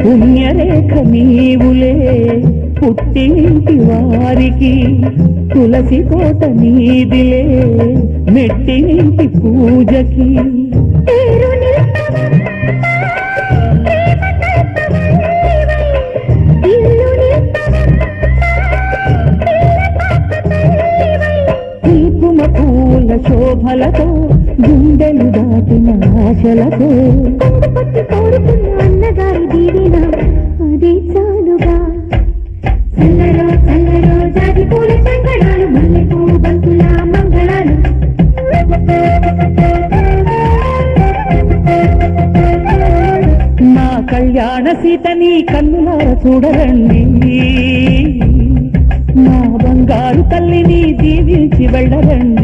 పుణ్యరేఖ నీవులే పుట్టింటి వారికి తులసి కోట నీదిలే మెట్టింటి పూజకి. కుంకుమ పూల శోభలతో గుండెలు దాటిన ఆశలతో కొండపట్టి కోరుకున్న అన్నగారి దీవెన అదే చాలుగా. చల్లరో చల్లరో జాతి పూల సంగడాలు మల్లెపూ బంతుల మంగళాలు. నా కళ్యాణ సీతని కన్నులార చూడరండి. నా బంగారు తల్లిని దీవించి వెళ్ళరండి.